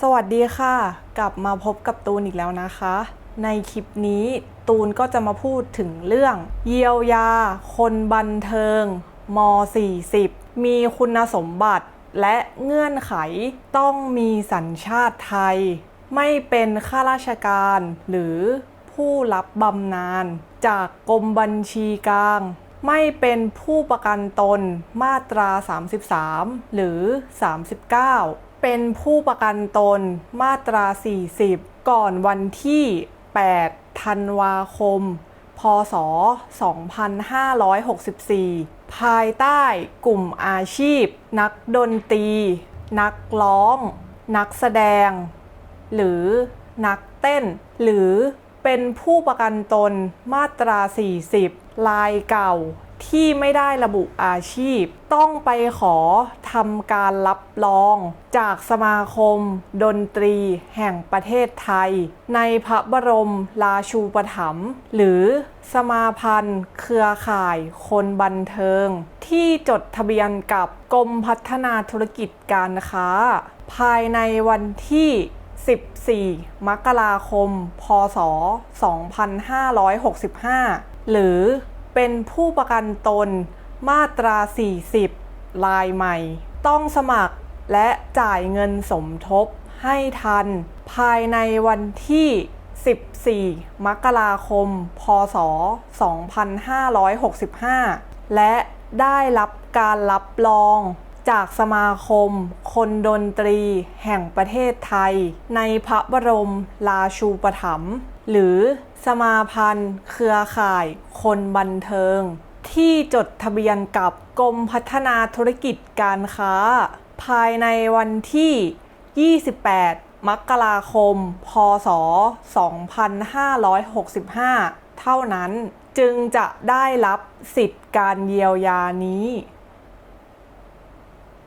สวัสดีค่ะ กลับมาพบกับตูนอีกแล้วนะคะ ในคลิปนี้ตูนก็จะมาพูดถึงเรื่อง เยียวยา คนบันเทิงม 40 มีคุณสมบัติและเงื่อนไขต้องมีสัญชาติไทย ไม่เป็นข้าราชการหรือผู้รับบำนาญจากกรมบัญชีกลาง ไม่เป็นผู้ประกันตนมาตรา 33 หรือ 39 เป็นผู้ประกันตนมาตรา 40 ก่อนวันที่ 8 ธันวาคม พศ 2564 ภายใต้กลุ่มอาชีพ นักดนตรี นักร้อง นักแสดง หรือนักเต้น หรือเป็นผู้ประกันตนมาตรา 40 ลายเก่า ที่ไม่ได้ระบุอาชีพ ต้องไปขอทำการรับรองจากสมาคม ดนตรีแห่งประเทศไทย ในพระบรมราชูปถัมภ์หรือสมาพันธ์ เครือข่ายคนบันเทิง ที่จดทะเบียนกับกรมพัฒนาธุรกิจการค้า ภายในวันที่14 มกราคม พศ 2565 หรือ เป็นผู้ประกันตนมาตรา 40 ลายใหม่ ต้องสมัครและจ่ายเงินสมทบให้ทัน ภายในวันที่ 14 มกราคม พศ 2565 และได้รับการรับรองจากสมาคม คนดนตรีแห่งประเทศไทย ในพระบรมราชูปถัมภ์ หรือสมาพันธ์ เครือข่าย คนบันเทิง ที่จดทะเบียนกับกรมพัฒนาธุรกิจการค้า ภายในวันที่ 28 มกราคม พศ 2565 เท่านั้นจึงจะได้รับสิทธิ์การเยียวยานี้